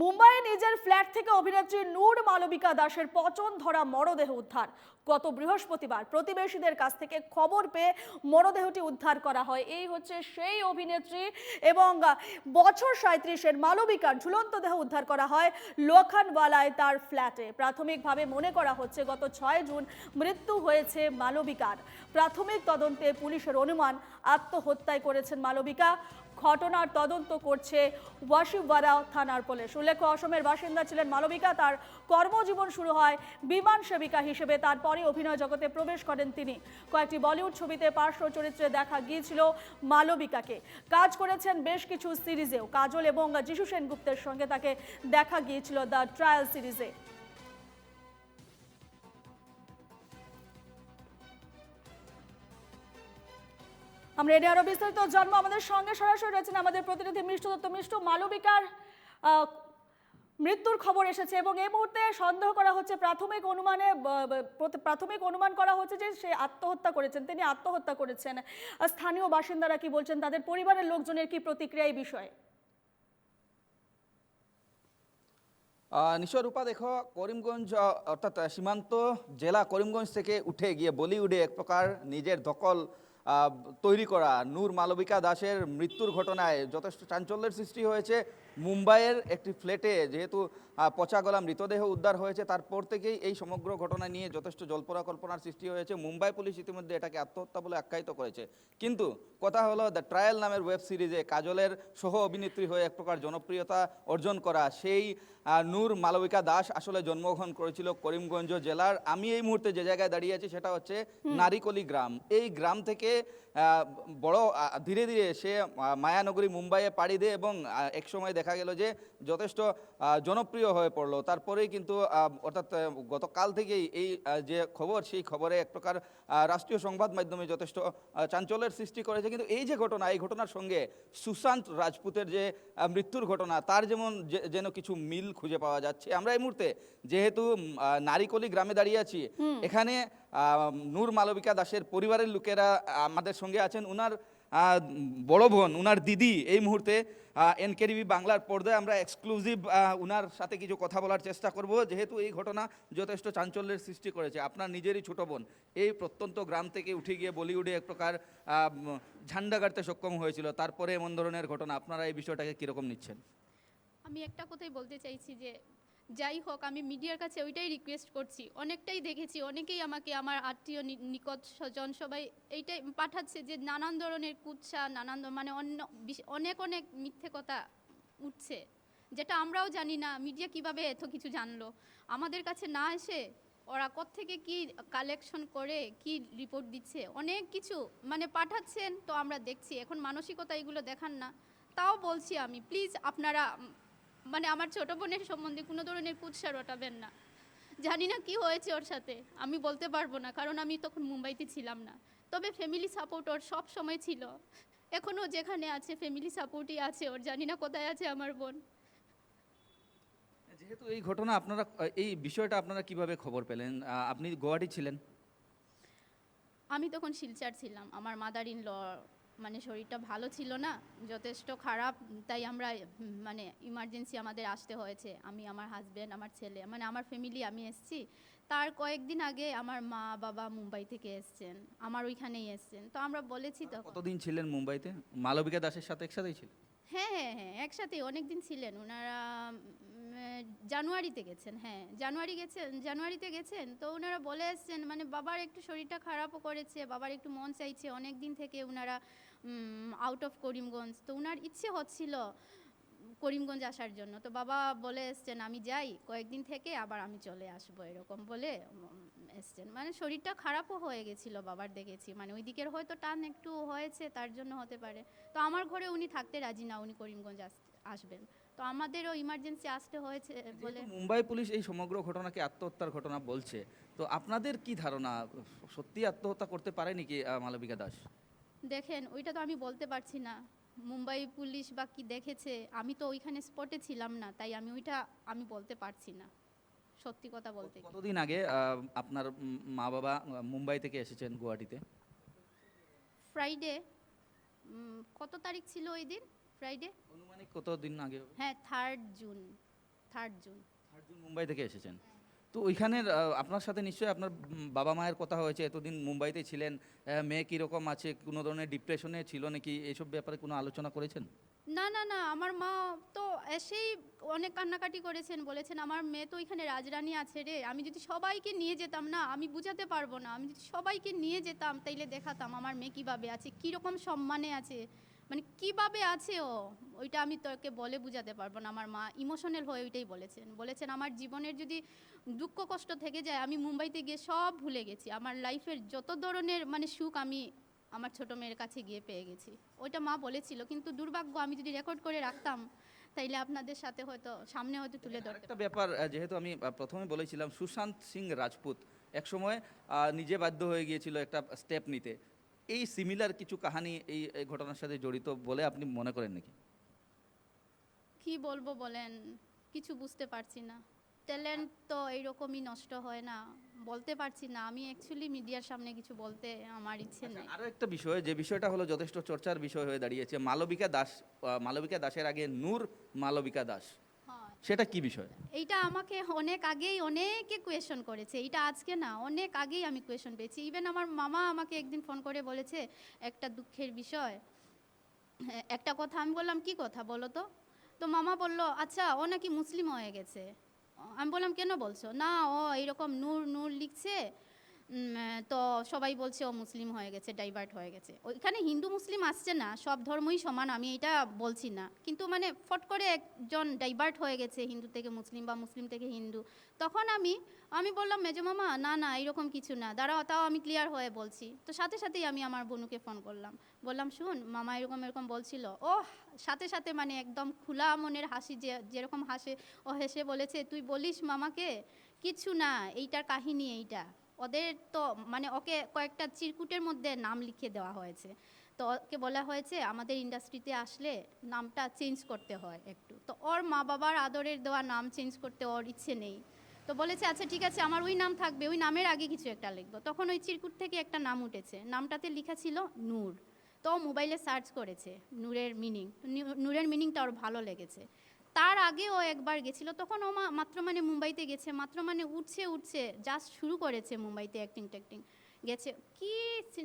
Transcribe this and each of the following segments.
মুম্বাইয়ে নিজের ফ্ল্যাট থেকে অভিনেত্রী নূর মালবিকা দাসের পচন ধরা মরদেহ উদ্ধার। গত বৃহস্পতিবার প্রতিবেশীদের কাছ থেকে খবর পেয়ে মরদেহটি উদ্ধার করা হয়। এই হচ্ছে সেই অভিনেত্রী এবং বছর সাঁত্রিশের মালবিকার ঝুলন্ত দেহ উদ্ধার করা হয় লোখানওয়ালায় তার ফ্ল্যাটে। প্রাথমিকভাবে মনে করা হচ্ছে গত ছয় জুন মৃত্যু হয়েছে মালবিকার। প্রাথমিক তদন্তে পুলিশের অনুমান, আত্মহত্যায় করেছেন মালবিকা। ঘটনার তদন্ত করছে ওয়াশিওয়ারা থানার পুলিশ। উল্লেখ্য, অসমের বাসিন্দা ছিলেন মালবিকা। তার কর্মজীবন শুরু হয় বিমান সেবিকা হিসেবে। তারপরে অভিনয় জগতে প্রবেশ করেন তিনি। কয়েকটি বলিউড ছবিতে পার্শ্ব চরিত্রে দেখা গিয়েছিল মালবিকাকে। কাজ করেছেন বেশ কিছু সিরিজেও। কাজল এবং যিশু সেনগুপ্তের সঙ্গে তাকে দেখা গিয়েছিল দ্য ট্রায়াল সিরিজে। আমরা এনে আরও বিস্তারিত জন্ম আমাদের সঙ্গে সরাসরি রয়েছেন আমাদের প্রতিনিধি মিষ্টু দত্ত। মিষ্টু, মালবিকার মৃত্যুর খবর এসেছে এবং এই মুহূর্তে সন্দেহ করা হচ্ছে, প্রাথমিক অনুমানে প্রাথমিক অনুমান করা হচ্ছে যে সে আত্মহত্যা করেছেন। তিনি আত্মহত্যা করেছেন। স্থানীয় বাসিন্দারা কি বলছেন? তাদের পরিবারের লোকজনের কি প্রতিক্রিয়া এই বিষয়ে? নিশ্চয় রূপা, দেখো, করিমগঞ্জ, অর্থাৎ সীমান্ত জেলা করিমগঞ্জ থেকে উঠে গিয়ে বলিউডে এক প্রকার নিজের দখল তৈরি করা। নূর মালবিকা দাসের মৃত্যুর ঘটনায় যথেষ্ট চাঞ্চল্যের সৃষ্টি হয়েছে। মুম্বাইয়ের একটি ফ্ল্যাটে যেহেতু পচা গলা মৃতদেহ উদ্ধার হয়েছে। তারপর থেকেই এই সমগ্র ঘটনা নিয়ে যথেষ্ট জল্পনা কল্পনার সৃষ্টি হয়েছে। মুম্বাই পুলিশ ইতিমধ্যে এটাকে আত্মহত্যা বলে আখ্যায়িত করেছে। কিন্তু কথা হলো দ্য ট্রায়াল নামের ওয়েব সিরিজে কাজলের সহ অভিনেত্রী হয়ে এক প্রকার জনপ্রিয়তা অর্জন করা সেই নূর মালবিকা দাস আসলে জন্মগ্রহণ করেছিল করিমগঞ্জ জেলার। আমি এই মুহূর্তে যে জায়গায় দাঁড়িয়ে আছি সেটা হচ্ছে নারিকলি গ্রাম। এই গ্রাম থেকে বড় ধীরে ধীরে সে মায়ানগরী মুম্বাইয়ে পাড়ি দেয় এবং একসময় দেখা গেল যে যথেষ্ট আহ, জনপ্রিয় হয়ে পড়ল। তারপরেই কিন্তু অর্থাৎ গতকাল থেকেই এই যে খবর সেই খবরে এক প্রকার রাষ্ট্রীয় সংবাদ মাধ্যমে যথেষ্ট চাঞ্চল্যের সৃষ্টি করেছে। কিন্তু এই যে ঘটনা এই ঘটনার সঙ্গে সুশান্ত রাজপুতের যে মৃত্যুর ঘটনা তার যেমন যেন কিছু মিল খুঁজে পাওয়া যাচ্ছে। আমরা এই মুহূর্তে যেহেতু নারিকলি গ্রামে দাঁড়িয়ে আছি এখানে আহ, নূর মালবিকা দাসের পরিবারের লোকেরা আমাদের সঙ্গে আছেন। উনার আহ, বড় বোন, উনার দিদি, এই মুহূর্তে এনকেডিবি বাংলার পর্দায় আমরা এক্সক্লুসিভ উনার সাথে কিছু কথা বলার চেষ্টা করব। যেহেতু এই ঘটনা যথেষ্ট চাঞ্চল্যের সৃষ্টি করেছে। আপনার নিজেরই ছোট বোন, এই প্রত্যন্ত গ্রাম থেকে উঠে গিয়ে বলিউডে এক প্রকার ঝান্ডা গাড়তে সক্ষম হয়েছিল। তারপরে এমন ধরনের ঘটনা, আপনারা এই বিষয়টাকে কীরকম নিচ্ছেন? আমি একটা কথাই বলতে চাইছি যে যাই হোক আমি মিডিয়ার কাছে ওইটাই রিকোয়েস্ট করছি। অনেকটাই দেখেছি, অনেকেই আমাকে আমার আত্মীয় নিকট স্বজন সবাই এইটাই পাঠাচ্ছে যে নানান ধরনের কুৎসা, নানান মানে অন্য অনেক অনেক মিথ্যে কথা উঠছে, যেটা আমরাও জানি না মিডিয়া কীভাবে এত কিছু জানলো? আমাদের কাছে না এসে ওরা থেকে কি কালেকশন করে, কি রিপোর্ট দিচ্ছে? অনেক কিছু মানে পাঠাচ্ছেন, তো আমরা দেখছি। এখন মানসিকতা এগুলো দেখান না। তাও বলছি আমি প্লিজ আপনারা মানে আমার ছোট বোনের সম্বন্ধে কোনো ধরনের কুৎসা রটাবেন না। জানি না কি হয়েছে ওর সাথে আমি বলতে পারব না কারণ আমি তখন মুম্বাইতে ছিলাম না। তবে ফ্যামিলি সাপোর্ট ওর সব সময় ছিল। এখনও যেখানে আছে ফ্যামিলি সাপোর্টই আছে ওর জানি না কোথায় আছে আমার বোন। যেহেতু এই ঘটনা আপনারা এই বিষয়টা আপনারা কীভাবে খবর পেলেন? আপনি গুয়াহাটি ছিলেন? আমি তখন শিলচার ছিলাম। আমার মাদার ইন ল মানে শরীরটা ভালো ছিল না যথেষ্ট খারাপ তাই আমরা মানে ইমার্জেন্সি আমাদের আসতে হয়েছে। আমি আমার হাজব্যান্ড আমার ছেলে মানে আমার ফ্যামিলি আমি এসেছি। তার কয়েকদিন আগে আমার মা বাবা মুম্বাই থেকে এসছেন আমার ওইখানেই এসছেন। তো আমরা বলেছি তখন কতদিন ছিলেন মুম্বাইতে? মালবিকা দাসের সাথে একসাথেই ছিল হ্যাঁ হ্যাঁ হ্যাঁ একসাথে অনেক দিন ছিলেন ওনারা জানুয়ারিতে গেছেন হ্যাঁ জানুয়ারি গেছেন জানুয়ারিতে গেছেন। তো ওনারা বলে এসছেন মানে বাবার একটু শরীরটা খারাপও করেছে বাবার একটু মন চাইছে। অনেক দিন থেকে ওনারা আউট অফ করিমগঞ্জ তো ওনার ইচ্ছে হচ্ছিল করিমগঞ্জ আসার জন্য। তো বাবা বলে এসছেন আমি যাই কয়েকদিন থেকে আবার আমি চলে আসব। এরকম বলে এসছেন। মানে শরীরটা খারাপও হয়ে গেছিল বাবার দেখেছি। মানে ওই দিকের হয়তো টান একটু হয়েছে তার জন্য হতে পারে। তো আমার ঘরে উনি থাকতে রাজি না উনি করিমগঞ্জ আস- আসবেন। তো আমাদেরও ইমার্জেন্সি আসতে হয়েছে বলে মুম্বাই পুলিশ এই সমগ্র ঘটনাকে আত্মহত্যার ঘটনা বলছে তো আপনাদের কি ধারণা? সত্যি আত্মহত্যা করতে পারেনি কি আহ, মালবিকা দাস? দেখেন ওইটা তো আমি বলতে পারছি না। মুম্বাই পুলিশ বা কি দেখেছে আমি তো ওইখানে স্পটে ছিলাম না তাই আমি ওইটা আমি বলতে পারছি না। সত্যি কথা বলতে কতদিন আগে আপনার মা বাবা মুম্বাই থেকে এসেছেন গুয়াহাটিতে? ফ্রাইডে কত তারিখ ছিল ওই দিন? ফ্রাইডে অনুমানিক কতদিন আগে হবে? হ্যাঁ third June third June third June Mumbai থেকে এসেছেন। তো ওইখানের আপনার সাথে নিশ্চয়ই আপনার বাবা মায়ের কথা হয়েছে, এতদিন মুম্বাইতে ছিলেন মেয়ে কীরকম আছে, কোনো ধরনের ডিপ্রেশনে ছিল নাকি এইসব ব্যাপারে কোনো আলোচনা করেছেন? না না না, আমার মা তো এসেই অনেক কান্নাকাটি করেছেন, বলেছেন আমার মেয়ে তো ওইখানে রাজরানী আছে রে, আমি যদি সবাইকে নিয়ে যেতাম না, আমি বুঝাতে পারব না, আমি যদি সবাইকে নিয়ে যেতাম, তাইলে দেখাতাম আমার মেয়ে কীভাবে আছে, কীরকম সম্মানে আছে। মানে কীভাবে আছে ও? ওইটা আমি তোকে বলে বুঝাতে পারব না। আমার মা ইমোশনাল হয়ে ওইটাই বলেছেন। বলেছেন আমার জীবনের যদি দুঃখ কষ্ট থেকে যায় আমি মুম্বাইতে গিয়ে সব ভুলে গেছি। আমার লাইফের যত ধরনের মানে সুখ আমি আমার ছোট মেয়ের কাছে গিয়ে পেয়ে গেছি। ওইটা মা বলেছিল কিন্তু দুর্ভাগ্য আমি যদি রেকর্ড করে রাখতাম তাইলে আপনাদের সাথে হয়তো সামনে হয়তো তুলে ধরতে একটা ব্যাপার যেহেতু আমি প্রথমে বলেছিলাম সুশান্ত সিং রাজপুত একসময় নিজে বাধ্য হয়ে গিয়েছিল একটা স্টেপ নিতে। এই সিমিলার কিছু কাহানি এই ঘটনার সাথে জড়িত বলে আপনি মনে করেন নাকি? কি বলব বলেন কিছু বুঝতে পারছি না। ট্যালেন্ট তো এইরকমই নষ্ট হয় না বলতে পারছি না। আমি অ্যাকচুয়ালি মিডিয়ার সামনে কিছু বলতে আমার ইচ্ছে নেই। আরও একটা বিষয় যে বিষয়টা হলো যথেষ্ট চর্চার বিষয় হয়ে দাঁড়িয়েছে মালবিকা দাস মালবিকা দাসের আগে নূর মালবিকা দাস। সেটা কি বিষয়? এইটা আমাকে অনেক আগেই অনেকে কোয়েশন করেছে। এটা আজকে না, অনেক আগেই আমি কোয়েশন পেয়েছি। ইভেন আমার মামা আমাকে একদিন ফোন করে বলেছে, একটা দুঃখের বিষয়। একটা কথা আমি বললাম, কি কথা বলো তো? তো মামা বলল আচ্ছা ও নাকি মুসলিম হয়ে গেছে। আমি বললাম, কেন বলছো? না, ও এইরকম নূর নূর লিখছে তো সবাই বলছে, ও মুসলিম হয়ে গেছে ডাইভার্ট হয়ে গেছে। ওইখানে হিন্দু মুসলিম আসছে না, সব ধর্মই সমান, আমি এটা বলছি না। কিন্তু মানে ফট করে একজন ডাইভার্ট হয়ে গেছে, হিন্দু থেকে মুসলিম বা মুসলিম থেকে হিন্দু, তখন আমি আমি বললাম, মেজো মামা, না না, এরকম কিছু না, দাঁড়াও, তাও আমি ক্লিয়ার হয়ে বলছি। তো সাথে সাথেই আমি আমার বোনুকে ফোন করলাম। বললাম, শুন, মামা এরকম এরকম বলছিল। ও সাথে সাথে মানে একদম খোলা মনের হাসি যে, যেরকম হাসে, ও হেসে বলেছে, তুই বলিস মামাকে? কিছু না, এইটার কাহিনী এইটা। ওদের তো মানে ওকে কয়েকটা চিরকুটের মধ্যে নাম লিখে দেওয়া হয়েছে। তো ওকে বলা হয়েছে, আমাদের ইন্ডাস্ট্রিতে আসলে নামটা চেঞ্জ করতে হয় একটু। তো ওর মা বাবার আদরের দেওয়া নাম চেঞ্জ করতে ওর ইচ্ছে নেই। তো বলেছে আচ্ছা ঠিক আছে, আমার ওই নাম থাকবে, ওই নামের আগে কিছু একটা লিখব। তখন ওই চিরকুট থেকে একটা নাম উঠেছে। নামটাতে লেখা ছিল নূর। তো মোবাইলে সার্চ করেছে, নূরের মিনিং নূরের মিনিংটা ওর ভালো লেগেছে। তার আগে ও একবার গেছিল। তখন ও মাত্র মানে মুম্বাইতে গেছে। মাত্র মানে উঠছে উঠছে জাস্ট শুরু করেছে মুম্বাইতে অ্যাক্টিং ট্যাক্টিং। গেছে। কি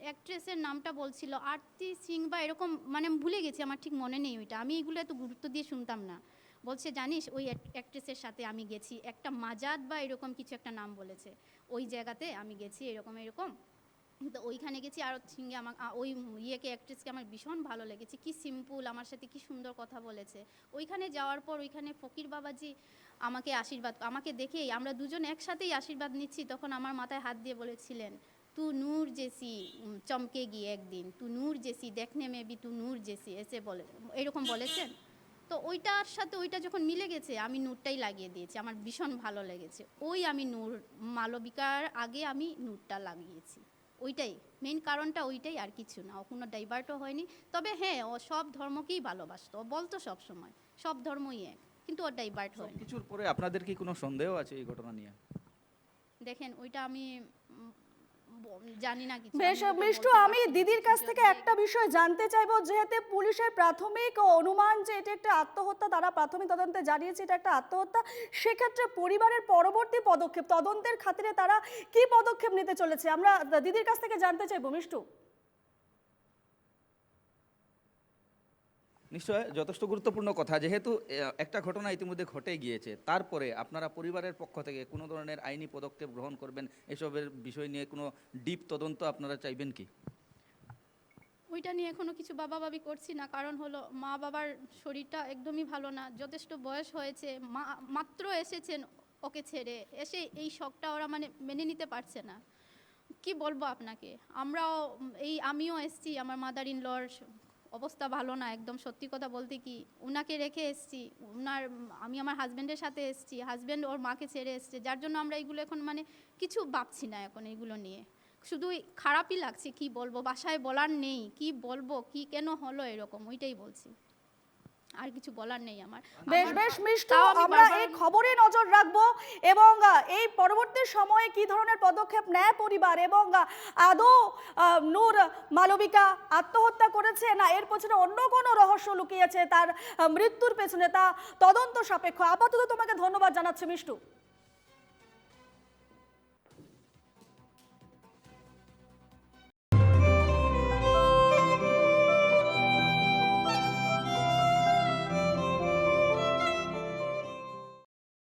অ্যাক্ট্রেসের নামটা বলছিল? আরতি সিং বা এরকম মানে ভুলে গেছি, আমার ঠিক মনে নেই ওইটা। আমি এগুলো এত গুরুত্ব দিয়ে শুনতাম না। বলছে, জানিস, ওই অ্যাক্ট্রেসের সাথে আমি গেছি। একটা মাজাদ বা এরকম কিছু একটা নাম বলেছে। ওই জায়গাতে আমি গেছি, এরকম এরকম। তো ওইখানে গেছি আর সঙ্গে আমার ওই ইয়েকে অ্যাক্ট্রেসকে আমার ভীষণ ভালো লেগেছে। কি সিম্পল আমার সাথে কি সুন্দর কথা বলেছে। ওইখানে যাওয়ার পর ওইখানে ফকির বাবাজি আমাকে আশীর্বাদ, আমাকে দেখেই আমরা দুজন একসাথেই আশীর্বাদ নিচ্ছি, তখন আমার মাথায় হাত দিয়ে বলেছিলেন, তু নূর জেসি চমকে গিয়ে একদিন, তু নূর জেসি দেখনে মেবি তু নূর জেসি, এসে বলে, এরকম বলেছেন। তো ওইটার সাথে ওইটা যখন মিলে গেছে, আমি নূরটাই লাগিয়ে দিয়েছি, আমার ভীষণ ভালো লেগেছে। ওই আমি নূর, মালবিকার আগে আমি নূরটা লাগিয়েছি। ওইটাই। মেইন কারণটা ওইটাই আর কিছু না। ও কোনো ডাইভার্টও হয়নি। তবে হ্যাঁ ও সব ধর্মকেই ভালোবাসত। ও বলতো সব সময় সব ধর্মই এক কিন্তু ও ডাইভার্ট হয় কিছুর পরে আপনাদের কি কোনো সন্দেহ আছে এই ঘটনা নিয়ে? দেখেন ওইটা আমি জানি না কিছু বেশ মিষ্টু আমি দিদির কাছ থেকে একটা বিষয় জানতে চাইব যেহেতু পুলিশের প্রাথমিক অনুমান যে এটা একটা আত্মহত্যা তারা প্রাথমিক তদন্তে জানিয়েছে এটা একটা আত্মহত্যা সেক্ষেত্রে পরিবারের পরবর্তী পদক্ষেপ তদন্তের খাতিরে তারা কি পদক্ষেপ নিতে চলেছে? আমরা দিদির কাছ থেকে জানতে চাইব মিষ্টু। নিশ্চয় যথেষ্ট গুরুত্বপূর্ণ কথা। যেহেতু একটা ঘটনা ইতিমধ্যে ঘটে গিয়েছে, তারপরে আপনারা পরিবারের পক্ষ থেকে কোনো ধরনের আইনি পদক্ষেপ গ্রহণ করবেন? এসবের বিষয় নিয়ে কোনো ডিপ তদন্ত আপনারা চাইবেন কি? ওইটা নিয়ে এখনও কিছু বাবা বাবি করছি না, কারণ হলো মা বাবার শরীরটা একদমই ভালো না, যথেষ্ট বয়স হয়েছে, মা মাত্র এসেছেন ওকে ছেড়ে, এসে এই শখটা ওরা মানে মেনে নিতে পারছে না। কি বলব আপনাকে? আমরাও, এই আমিও এসছি, আমার মাদার ইন লর অবস্থা ভালো না, একদম সত্যি কথা বলতে কি ওনাকে রেখে এসছি ওনার আমি আমার হাজব্যান্ডের সাথে এসছি হাজব্যান্ড ওর মাকে ছেড়ে এসছে, যার জন্য আমরা এগুলো এখন মানে কিছু ভাবছি না এখন এগুলো নিয়ে। শুধু খারাপই লাগছে, কি বলব, বাসায় বলার নেই, কি বলব, কি কেন হলো এরকম, ওইটাই বলছি। আর কিছু বলার নেই আমার। বেশ বেশ মিষ্টি আমরা এই খবরে নজর রাখব এবং এই পরবর্তী সময়ে কি ধরনের পদক্ষেপ নেয় পরিবার এবং আদৌ নূর মালবিকা আত্মহত্যা করেছে না এর পেছনে অন্য কোনো রহস্য লুকিয়েছে তার মৃত্যুর পেছনে তা তদন্ত সাপেক্ষ। আপাতত তোমাকে ধন্যবাদ জানাচ্ছি মিষ্টু।